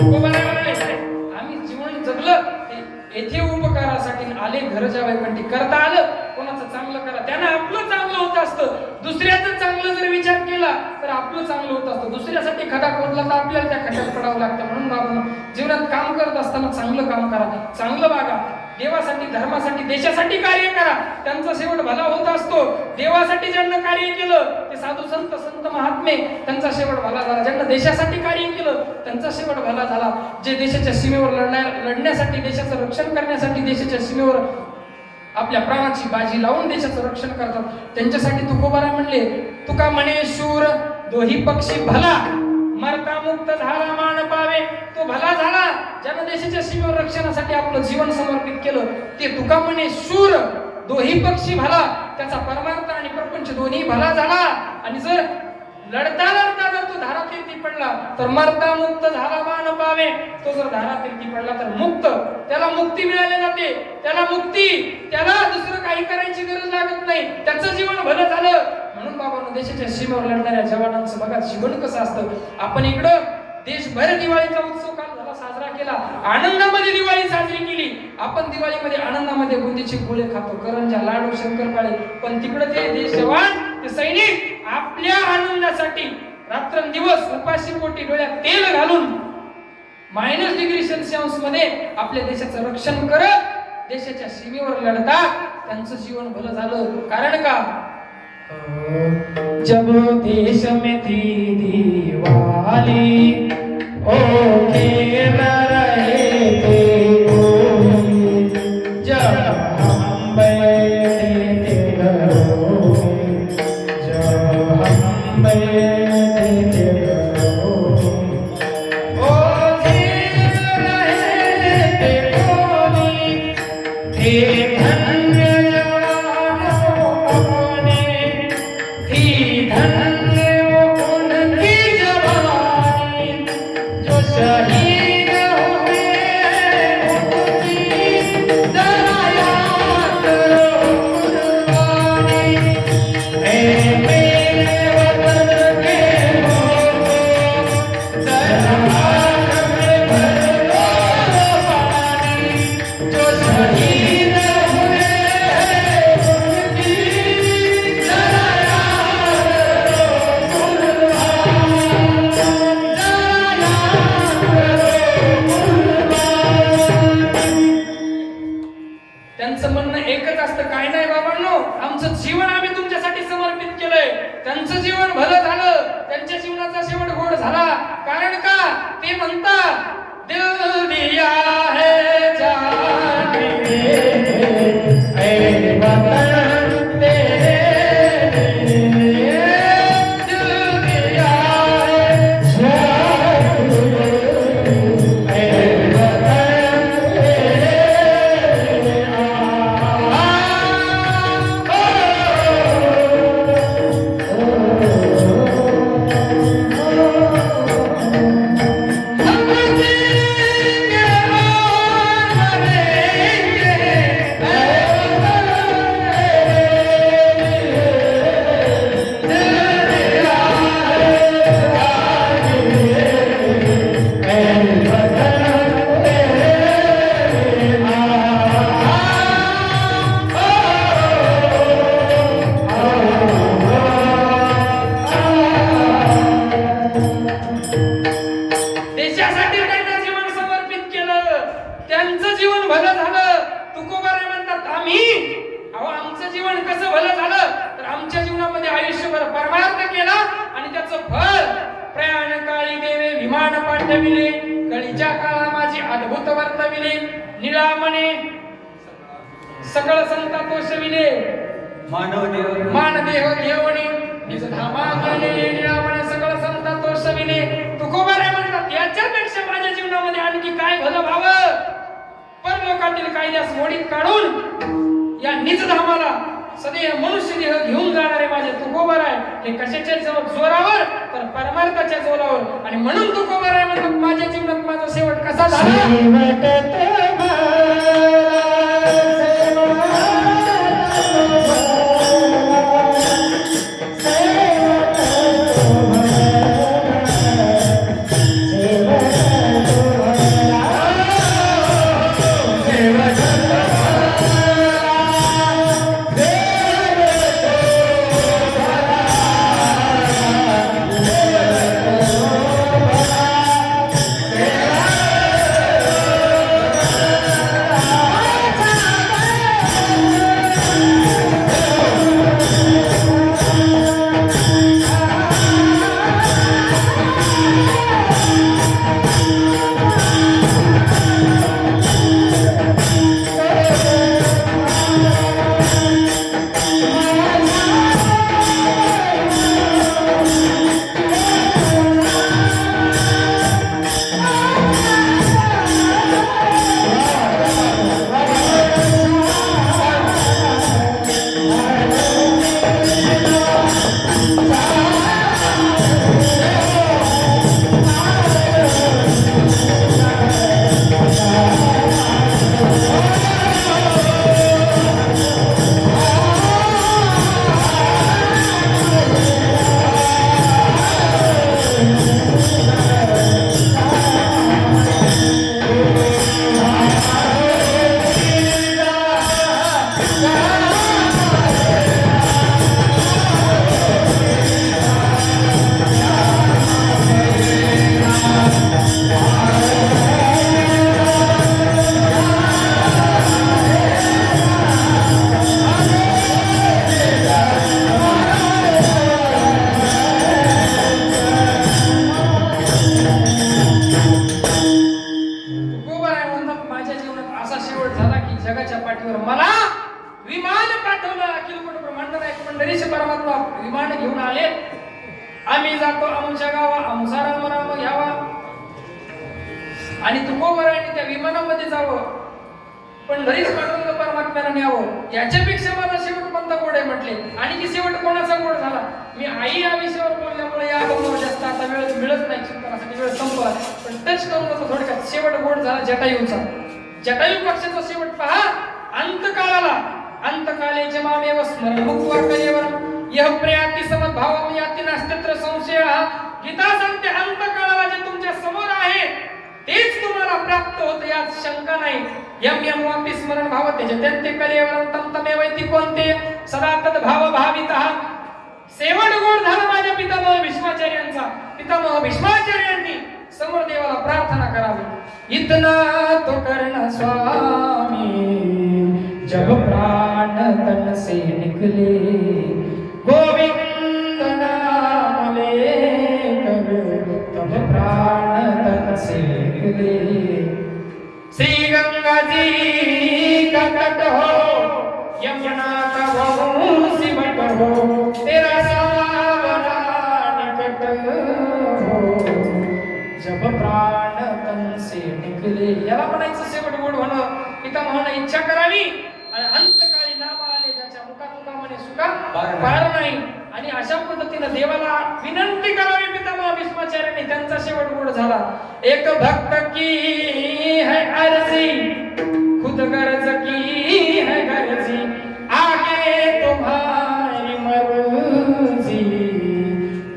आम्ही जीवन जगलं येथे उपकारासाठी आले घरच्या वैकुंठी करता आलं कोणाचं चांगलं करा. त्यानं आपलं चांगलं होत असतं. दुसऱ्याचं चांगलं जर विचार केला तर आपलं चांगलं होत असतं. दुसऱ्यासाठी खडा खोदला तर आपल्याला त्या खड्यात पडावं लागतं. म्हणून बाबा जीवनात काम करत असताना चांगलं काम करा. चांगलं वागा. देवासाठी धर्मासाठी देशासाठी कार्य करा. त्यांचा शेवट भला होत असतो. देवासाठी ज्यांना कार्य केलं ते साधू संत संत महात्मे त्यांचा शेवट भला झाला. ज्यांना देशासाठी कार्य केलं त्यांचा शेवट भला झाला. जे देशाच्या सीमेवर लढण्या लढण्यासाठी देशाचं रक्षण करण्यासाठी देशाच्या सीमेवर आपल्या प्राणाची बाजी लावून देशाचं रक्षण करतात. त्यांच्यासाठी तुकोबारा म्हणले तुका म्हणे शूर दोही पक्षी भला. मरता मुक्त झाला मान पावे. तो भला झाला. जनदेशाच्या सीमेवर रक्षणासाठी आपलं जीवन समर्पित केलं. ते तुका म्हणे शूर दोही पक्षी भला. त्याचा परमार्थ आणि प्रपंच दोन्ही भला झाला. आणि जर लढता लढता जर तो धारातीर्थी पडला तर मरता मुक्त झाला मान पावे. तो जर धारातीर्थी पडला तर मुक्त. त्याला मुक्ती मिळाली जाते. त्याला मुक्ती. त्याला दुसरं काही करायची गरज लागत नाही. त्याचं जीवन भलं झालं. म्हणून बाबांनो देशाच्या सीमेवर लढणाऱ्या जवानांचं बघा जीवन कसं असतं. आपण इकडं देशभर दिवाळीचा उत्सव काल झाला साजरा केला. आनंदामध्ये दिवाळी साजरी केली. आपण दिवाळीमध्ये आनंदामध्ये बुंदीची गोळे खातो. करंजा लाडू शंकरपाळे. पण तिकडं ते देश जवान ते सैनिक आपल्या आनंदासाठी रात्रंदिवस उपाशी पोटी डोळ्यात तेल घालून मायनस डिग्री सेल्सिअसमध्ये आपल्या देशाचं रक्षण करत देशाच्या सीमेवर लढतात. त्यांचं जीवन भलं झालं. कारण का? जब देश में थी दीवाली ओ खेल कारण का? ते म्हणतात दिल दिया पाठविले कळीच्या काळा माझी अद्भुत वर्तविले निळामणे सकळ संता तोषविले मानव देव मान देह घेवणे निज धामा गेले निळामणे सकळ संता तोषविले तुकोबाराय म्हणतात याच्यापेक्षा माझ्या जीवनामध्ये आणखी काय भलं व्हावं? परलोकातील कायद्यास मोडीत काढून या निज धामाला सदैव मनुष्य देह घेऊन जाणारे माझे तुकोबर आहे हे कशाच्या जवळ? जोरावर तर परमार्थाच्या जोरावर. आणि म्हणून तुकोबर आहे म्हणून माझ्या जीवनात माझा शेवट कसा झाला? जातो आमच्या गावा आमचा राम राम घ्यावा आणि तुकोबराने त्या विमानामध्ये जावं. पण पंढरीच पाठवलं परमात्म्याला न्यावं. याच्यापेक्षा मला शेवट कोणता गोड आहे म्हटले? आणि की शेवट कोणाचा गोड झाला? मी आई या विषयावर बोलल्यामुळे या अगोदर जास्त आता वेळ मिळत नाही. चिंतनासाठी वेळ संपला. पण टच करून होतो थोडक्यात. शेवट गोड झाला जटायूचा. जटायू पक्षाचा शेवट पहा. अंतकाळाला. अंतकाले जमामेव स्मरण मुक्त्वा कलेवर यह प्रयाती समद्भावम याती नास्त्यत्र संशय। गीता सांगते अंतकाळाला जे तुमच्यासमोर आहे तेच तुम्हाला प्राप्त होते यात शंका नाही. यम यम वापी स्मरण भाव त्याचे त्यांते कलेवर तम वैती कोणते सदा तद भाव भावित। सेवट गोड झाला माझ्या पितामह भीष्माचार्यांचा. पितामह भीष्माचार्यांनी समोर देवाला प्रार्थना करावी. इतना तो कर्ण स्वामी जब प्राण तन से निकले गोविंद नाम लेकर तब प्राण तन से निकले श्री गंगा जी का तट हो यमुना का वो सिमट हो तेरा सावरा निकट हो जब प्राण तन से निकले याला म्हणायचं शेवट गोड होणं पिता म्हणणं इच्छा करावी आणि अंतकाळी नाम आले ज्याच्या मुखात तुका म्हणे सुका पार नाही. नाही. आणि अशा पद्धतीनं देवाला विनंती करावी पितामह भीष्माचार्यांनी. त्यांचा शेवट गोड झाला. एक भक्त की है अर्जी खुद गरज की है गरजी. आगे तुम्हारी मर्जी.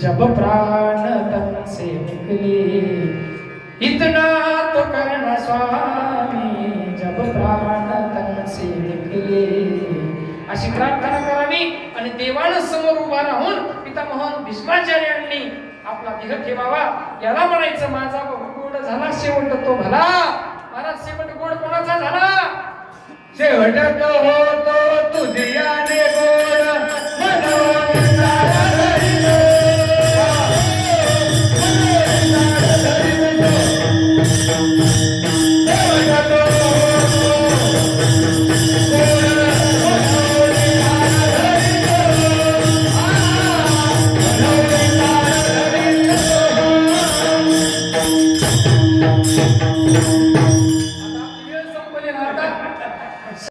जब प्राण आणि देवाला समोर उभा राहून पितामहन भीष्माचार्यांनी आपला देह ठेवावा. याला म्हणायचं माझा गोड झाला शेवट तो भला. मला शेवट गोड कोणाचा झाला? शेवट तो होतो तुझ्याने गोड.